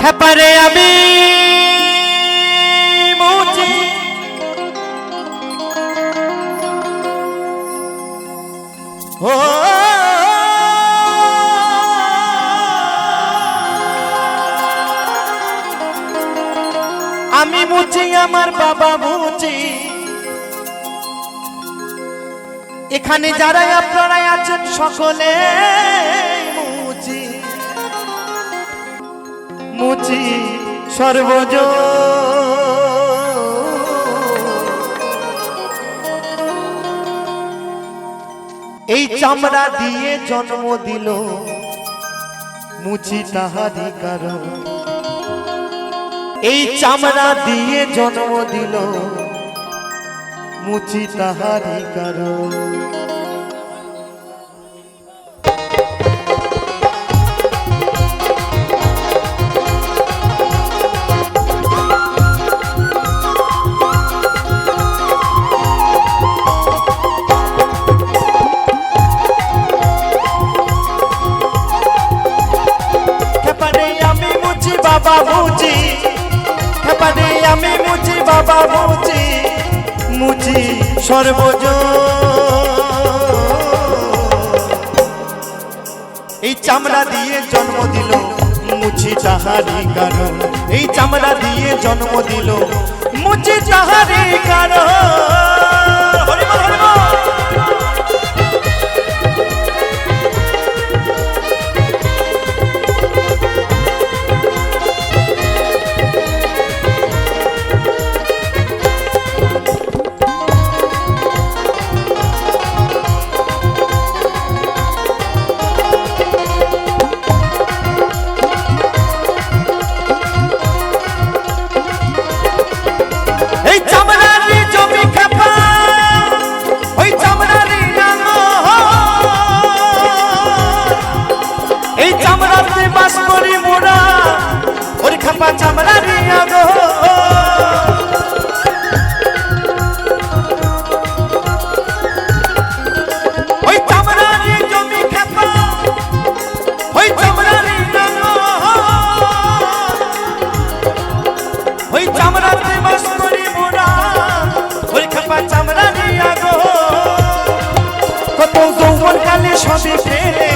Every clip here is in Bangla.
খেপারে আমি মুচি ও আমি মুচি আমার বাবা মুচি এখানে যারা আপনারা আছেন সকলে। মুচি সর্বজ। এই চামড়া দিয়ে জন্ম দিল মুচি তাহারি কারণ। এই চামড়া দিয়ে জন্ম দিল মুচি তাহারি কারণ। সর্বজ এই চামড়া দিয়ে জন্ম দিল মুছি তাহারি কারণ। এই চামড়া দিয়ে জন্ম দিল মুছি তাহারি কারণ। সবই ফেলে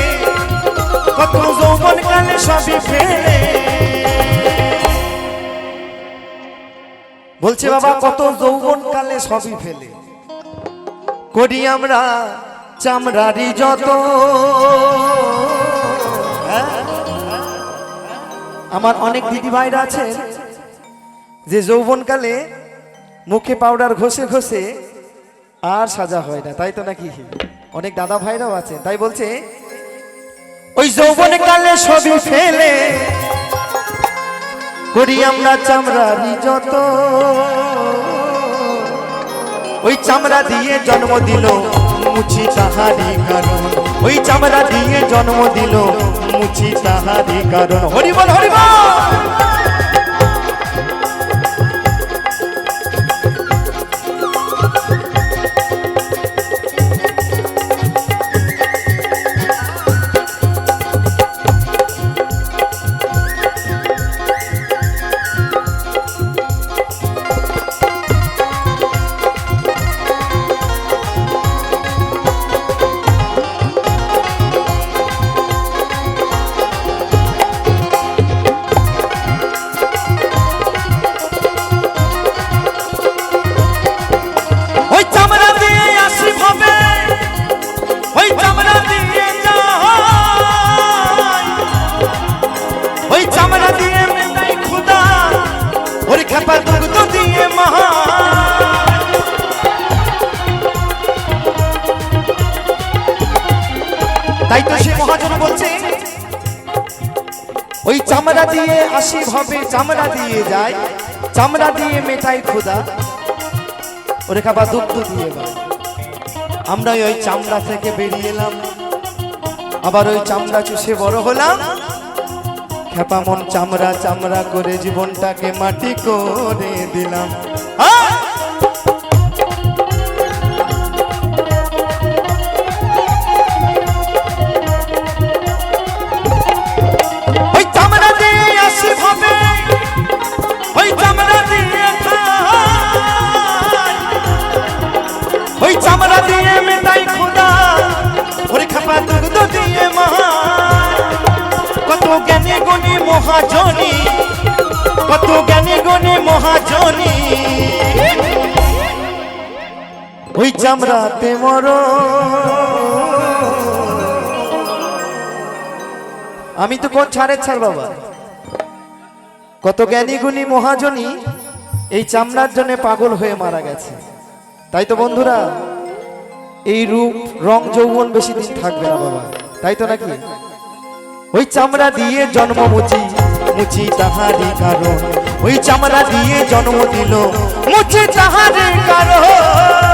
কত যৌবন কালে সবই ফেলে। বলছে বাবা কত যৌবন কালে সবই ফেলে। করি আমরা চামড়ারি যত। হ্যাঁ? আমার অনেক দিদি ভাইরা আছে যে যৌবনকালে মুখে পাউডার ঘষে ঘষে আর সাজা হয় না তাই তো নাকি? অনেক দাদা ভাইরাও আছে, তাই বলছে, ওই যৌবনকালে সবই ফেলে করি আমরা চামড়ারি যত। ওই চামড়া দিয়ে জন্ম দিল মুছি তাহারি কারণ। ওই চামড়া দিয়ে জন্ম দিল মুছি তাহারি কারণ। হরিবল হরিবল! তাই তো সে মহাজন বলছে, ওই চামড়া দিয়ে আসি ভাবে, চামড়া দিয়ে যায় চামড়া দিয়ে মেটাই খুদা ওরে খাবার দুগ্ধ দিয়ে বা আমরা ওই চামড়া থেকে বেরিয়ে এলাম। আবার ওই চামড়া চুষে বড় হলাম। খেপা চামড়া চামড়া করে জীবনটাকে মাটি করে দিলাম। মহাজনী, কত মহাজনী। ওই মর। আমি তো কোন ছাড়ের ছাড় বাবা? কত জ্ঞানী গুণী মহাজনী এই চামড়ার জন্য পাগল হয়ে মারা গেছে। তাই তো বন্ধুরা, এই রূপ, রং, যৌবন বেশি দিন থাকবে না বাবা। তাই তো নাকি? ওই চামড়া দিয়ে জন্ম মুচি মুচি তাহারি কারণ। ওই চামড়া দিয়ে জন্ম দিল, মুচি তাহারি কারণ।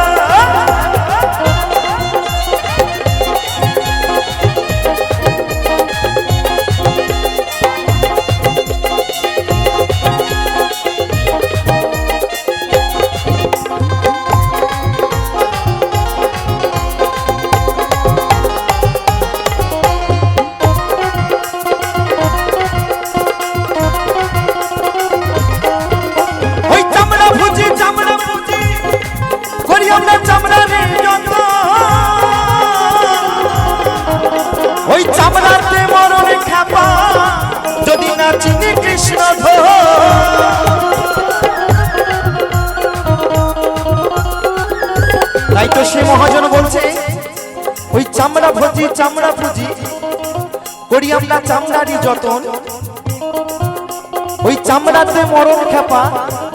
আমরা চামড়ারই যতন, ওই চামড়াতে মরণ খেপা,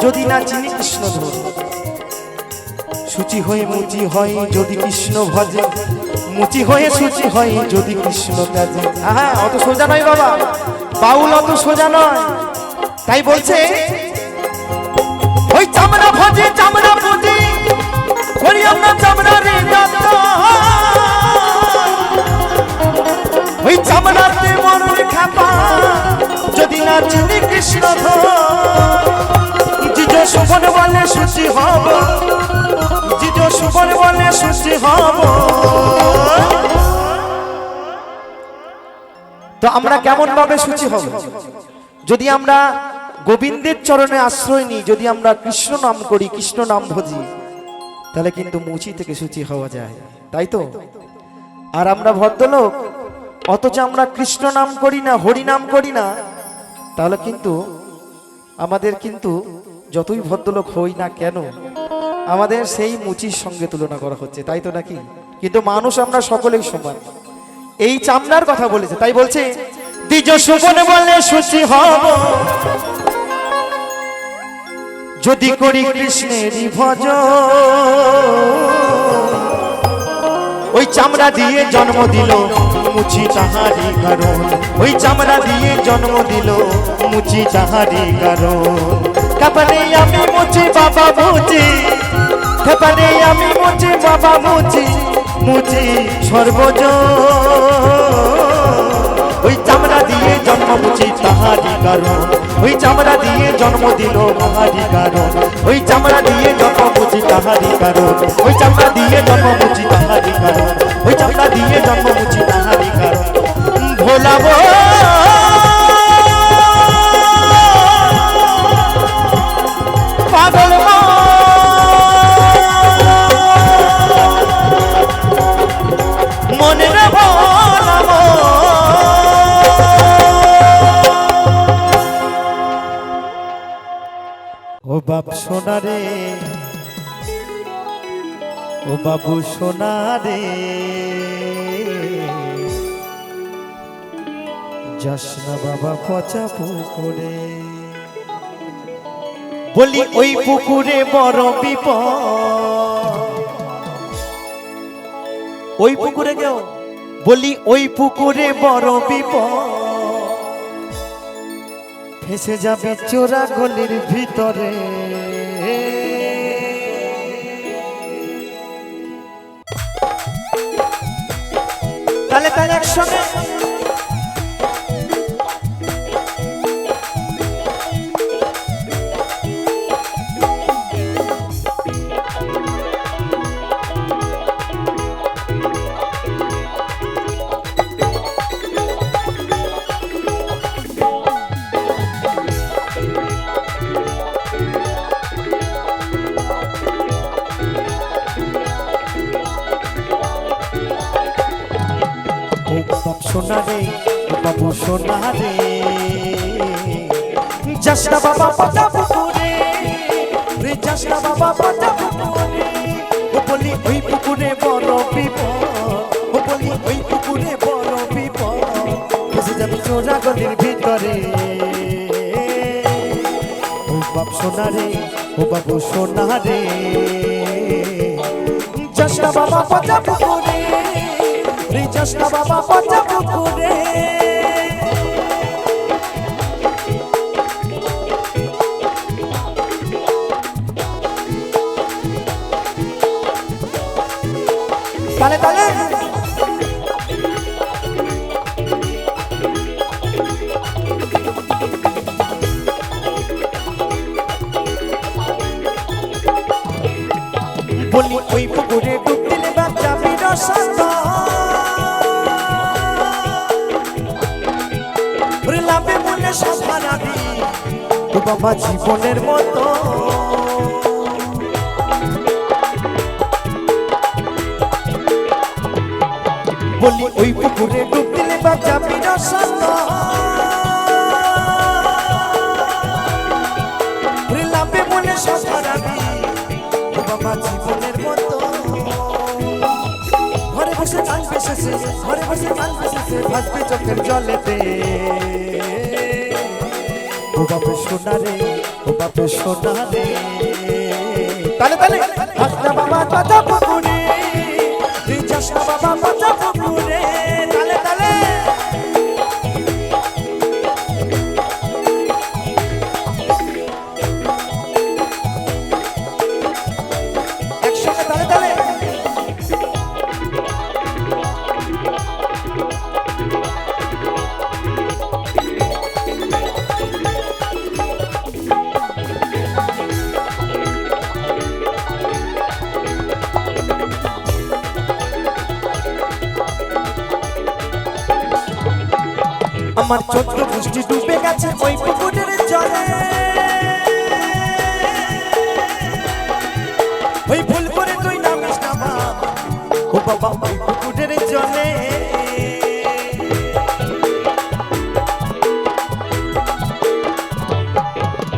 যদি না চিনি কৃষ্ণ ধর। সুচি হয়ে মুচি হয় যদি কৃষ্ণ ভজে, মুচি হয়ে সুচি হয় যদি কৃষ্ণ কাজে হ্যাঁ অত সোজা নয় বাবা, বাউল অত সোজা নয়। তাই বলছে, ওই চামড়া ভজে চামড়া ভজে করি আমরা চামড়া রে যত ওই চামড়াতে মরণ খাপা যদি না চিনি কৃষ্ণ জিজ সুবন বলে সুচি হব, জিজ সুবন বলে সুচি হব। তো আমরা কেমন ভাবে সুচি হব? যদি আমরা গোবিন্দের চরণে আশ্রয় নিই, যদি আমরা কৃষ্ণ নাম করি, কৃষ্ণ নাম ভজি, তাহলে কিন্তু মুচি থেকে সুচি হওয়া যায়। তাই তো? আর আমরা ভদ্রলোক অথচ আমরা কৃষ্ণ নাম করি না, হরি নাম করি না, তাহলে কিন্তু আমাদের কিন্তু যতই ভদ্রলোক হই না কেন, আমাদের সেই মুচির সঙ্গে তুলনা করা হচ্ছে, তাই তো নাকি? কিন্তু মানুষ আমরা সকলেই সমান। এই চামড়ার কথা বলেছে, তাই বলছে বলে যদি করি কৃষ্ণেরই ভজ। ওই চামড়া দিয়ে জন্ম দিল। মুচি তাহারি কারণ। ওই চামড়া দিয়ে জন্ম দিল মুচি তাহারি কারণ। কাপানে আমি মুচি বাবা মুচি কাপানে আমি মুচি বাবা মুচি মুচি সর্বজ। ওই চামড়া দিয়ে জন্ম মুচি তাহারি কারণ। ওই চামড়া দিয়ে জন্ম দিল তাহারি কারণ। ওই চামড়া দিয়ে জন্ম মুচি তাহারি কারণ। ওই চামড়া দিয়ে জন্ম মুচি তাহারি কারণ। ওই চামড়া দিয়ে জন্ম মুচি তাহারি ভোলাবো। পাগল মনে ভোলাবো। ও বাপ সোনা রে ও বাবু সোনা যাস না বাবা পচা পুকুরে। বলি ওই পুকুরে বড় বিপদ। ওই পুকুরে গেও। বলি ওই পুকুরে বড় বিপদ। ফেসে যাবে চোরা গলির ভিতরে। তাহলে তাই একসঙ্গে বড় ও বলি, ওই পুকুরে বড় বিপদ। ফেসে যাবে চোরা গলির ভিতরে। ও বাপ সোনা রে, ও বাবু সোনা রে। যাসনা বাবা পাতা পুকুরে। রে যাসনা বাবা পাতা পুকুরে। তালে তালে। বলি ওই পুকুরে ডুব দিলে বাচ্চা বিরসত লাভে মনে সাফারা দি ও বাবা জীবনের মতো। বলি, ওই পুকুরে ডুব দিলে বাচ্চা বিরসত লাভে মনে সাফারা দি ও বাবা জীবনের মতো। ঘরে বসে গান পেশেছে ঘরে বসে গান পেশেছে ভাসবে চোখের জলেতে। ও বাপে সোনা রে ও বাপে সোনা রে তালে তালে হাসনা বাবা না বাবা আমার চোদ্দ পুষ্টি ডুবে গেছে ওই পুকুরের জলে। ওই ভুল করে তুই নামিস না বাবা ও বাবা, ওই পুকুরের জলে।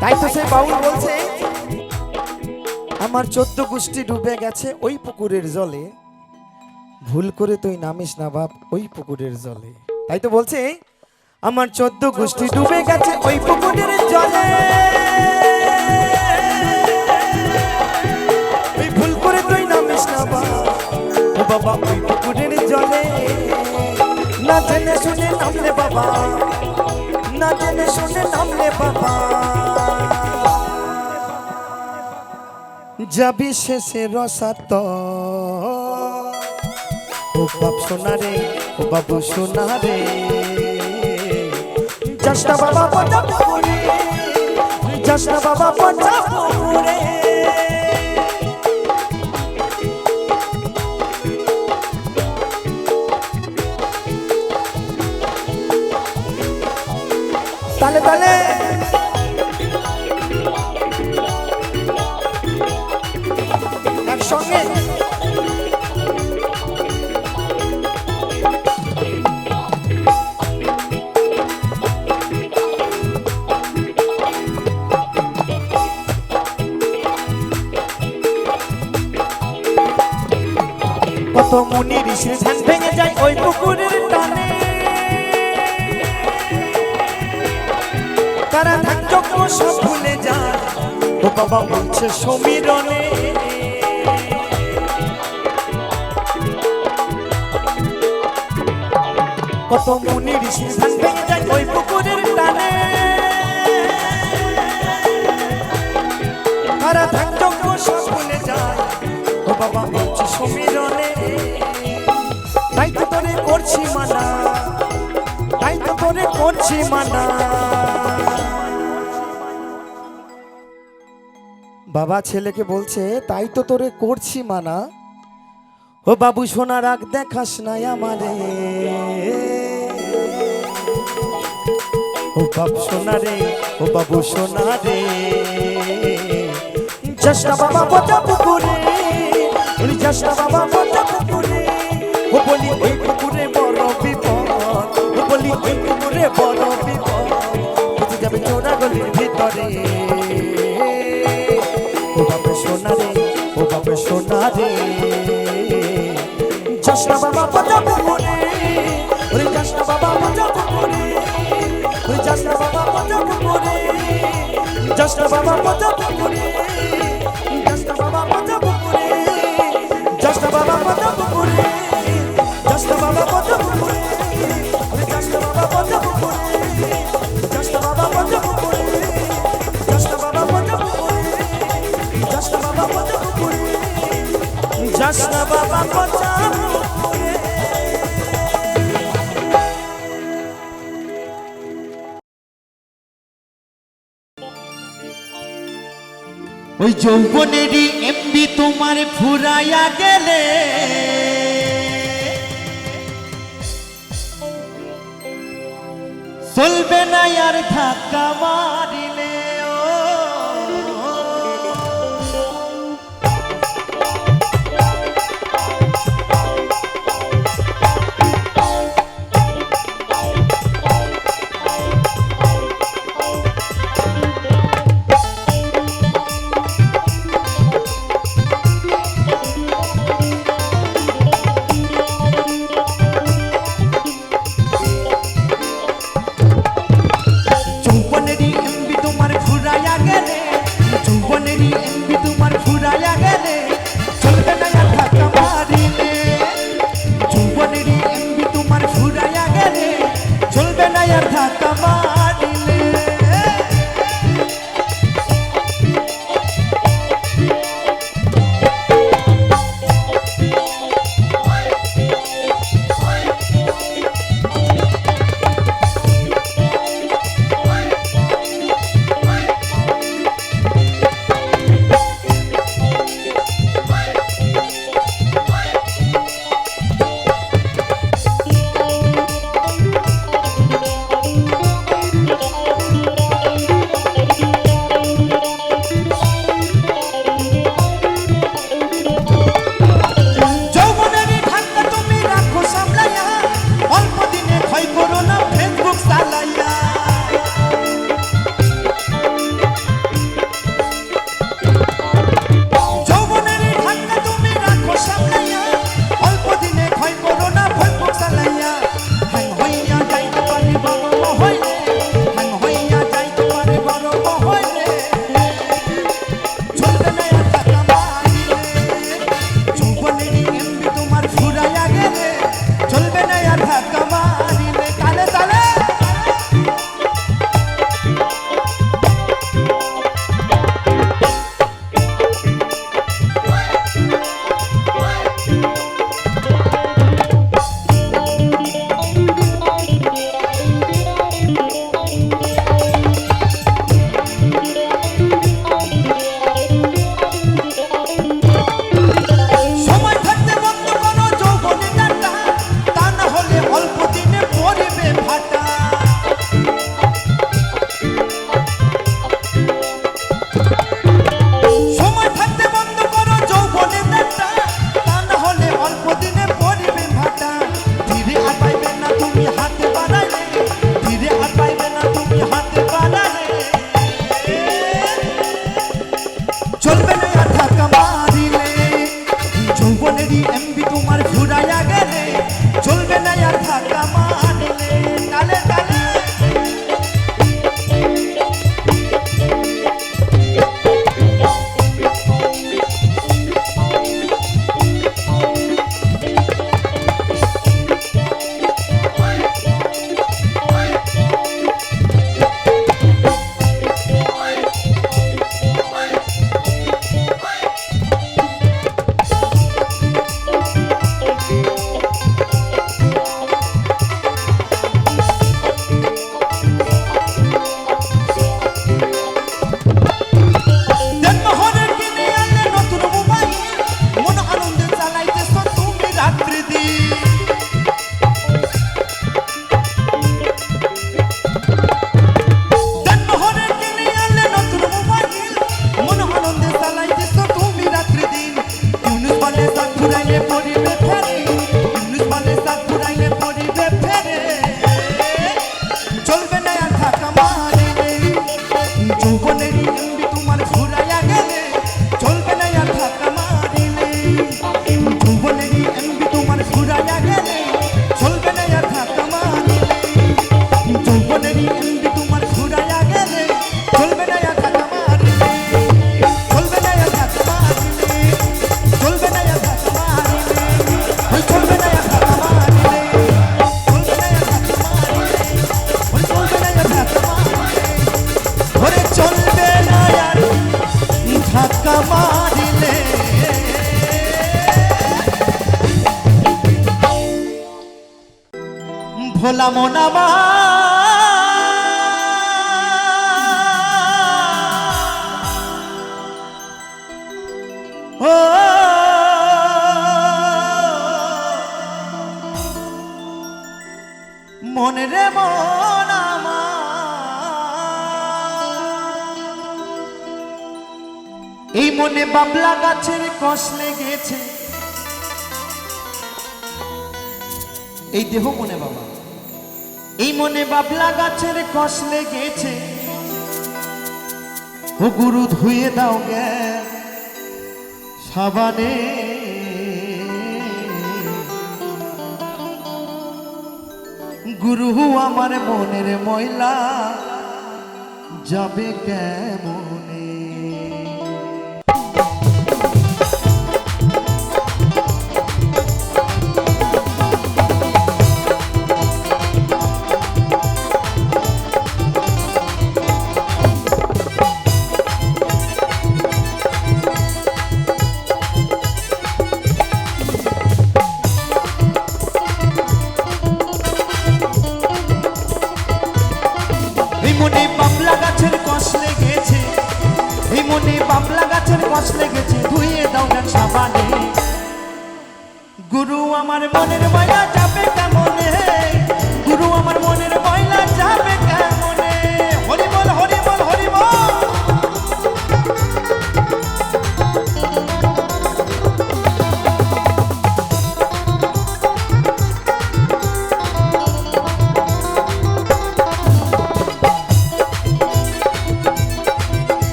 তাই তো সে বাউল বলছে, আমার চোদ্দ গোষ্ঠী ডুবে গেছে ওই পুকুরের জলে। ভুল করে তুই নামিস না বাপ, ওই পুকুরের জলে। তাই তো বলছে আমার চোদ্দ গোষ্ঠী ডুবে গেছে ওই পুকুরের জলে। ভুল করে তুই নামিস না ও বাবা, ওই পুকুরের জলে। না জেনে শুনে নামলে বাবা। না জেনে শুনে নামলে বাবা। যাবি শেষে রসাত ও বাপ সোনা রে, ও বাবু সোনা রে বাবা পচা পুকুরে বাবা পচা পুকুরে তালে তালে একসঙ্গে কত মুনি ঋষির ধ্যান ভেঙে যায় ওই পুকুরের টানে। তারা যজ্ঞ সব ভুলে যায় ও বাবা বলছে সমীরণে। কত মুনি ঋষির ধ্যান ভেঙে যায় ওই পুকুরের টানে। তারা যজ্ঞ সব ভুলে যায় ও বাবা বলছে সমীরণে। তো করছি মানা। তাই তো তোরে করছি মানা। বাবা ছেলেকে বলছে, তাই তো তোরে করছি মানা। ও বাবু, সোনা রাগ দেখাস নাই আমারে। ও বাবু সোনা রে, ও বাবু সোনা রে। চেষ্টা বাবা পচা পুকুরে। চেষ্টা বাবা পচা পুকুরে। ও বলি, ওই পুকুরে বলি পুকুরে বড় বিপদ। বুঝে যাবে চোরা গলির ভিতর। ও বাপে সোনা রে, ও বাপে সোনা রে। চশমা বাবা বাজাবো করে ওরে চশমা বাবা বাজাবো করে ওরে চশমা বাবা বাজাবো করে চশমা বাবা বাজাবো করে যৌবনেরই এমবি তোমার ফুরাইয়া গেলে। চলবে না আর ধাক্কা মারিলে ভোলা মনামা ও। মনে রে মনামা এই মনে বাবলা গাছের কষ লেগেছে। এই দেহ মনে বাবা। এই মনে বাবলা গাছের কষ লেগেছে। ও গুরু ধুয়ে দাও গে সাবানে। গুরু আমার মনের ময়লা যাবে কেমনে?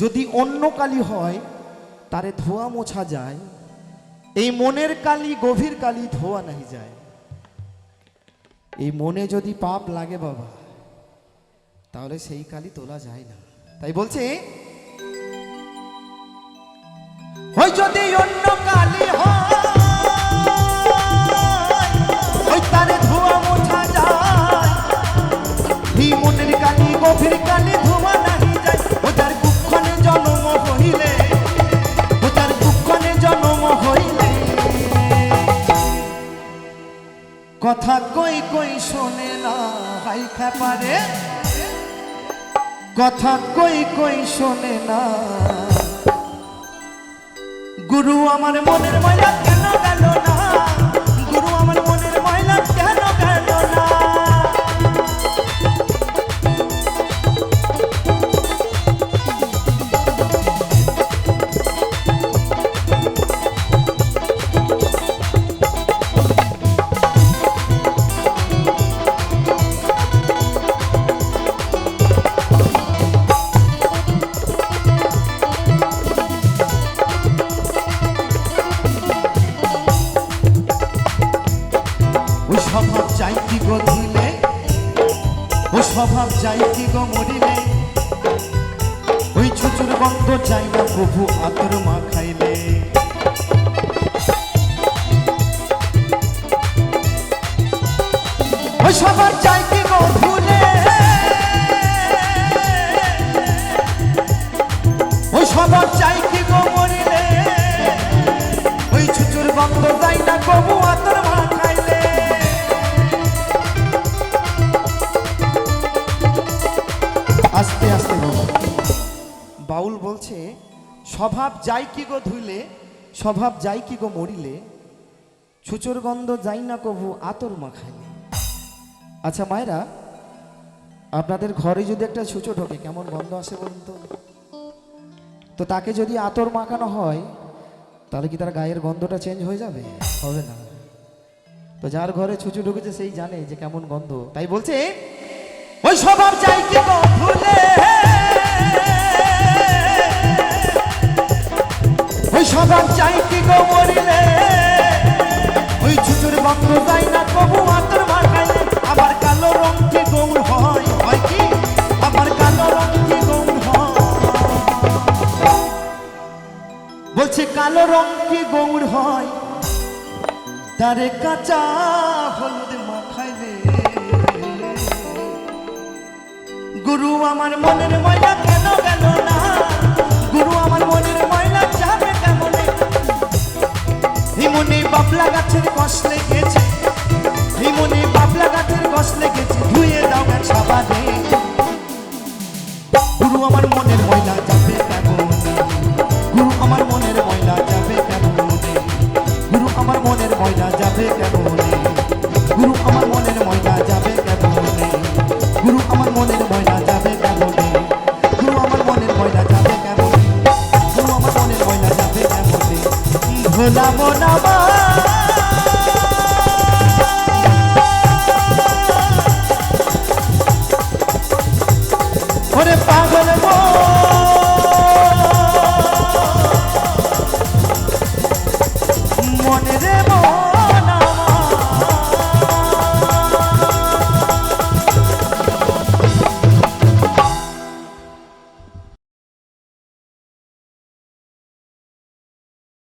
যদি অন্য কালি হয়, তারে ধোয়া মোছা যায়। এই মনের কালি, গভীর কালি ধোয়া নাহি যায়। এই মনে যদি পাপ লাগে বাবা, তাহলে সেই কালি তোলা যায় না। তাই বলছে যদি অন্য কালি হয় তারে ধোয়া মোছা যায়। এই মনের কালি, গভীর কালি কথা কই কই শোনে না হাই খেপারে কথা কই কই শোনে না। গুরু আমার মনের ময়লা কি গো মরিলে ওই ছুচুর গন্ধ চাই না প্রভু আতর মা খাইলে ওই স্বভাব চাই কি গো ধুলে ওই স্বভাব চাই কি গো মরিলে। ওই ছুচুর গন্ধ যাই না প্রভু আতর মা আস্তে আস্তে বাউল বলছে, স্বভাব যাই কি গো ধুইলে, স্বভাব যাই কি গো মরিলে, ছুচোর গন্ধ যাই না কভু আতর মাখাইলে। আচ্ছা মায়েরা, আপনাদের ঘরে যদি একটা ছুচো ঢোকে, কেমন গন্ধ আসে বলুন তো? তো তাকে যদি আতর মাখানো হয়, তাহলে কি তার গায়ের গন্ধটা চেঞ্জ হয়ে যাবে? হবে না। তো যার ঘরে ছুচু ঢুকেছে, সেই জানে যে কেমন গন্ধ। তাই বলছে ওই স্বভাব চাই কি ভুলে? ওই স্বভাব চাই কি মরিলে? ওই ছুচুর গন্ধ যাই না কবু আতর মাখাইলে আবার কালো রং কি গৌর হয়? হয় কি? আবার কালো রং কি গৌর হয়? বলছে, কালো রং কি গৌর হয়? তারে কাঁচা হলুদ গুরু আমার মনের ময়লা কেন গেল না? গুরু আমার মনের ময়লা যাবে কেমনে? হিমনে বাবলা গাছের কষ লেগেছে। হিমনে বাবলা গাছের কষ লেগেছে। ধুয়ে দাও গাছ সাবানে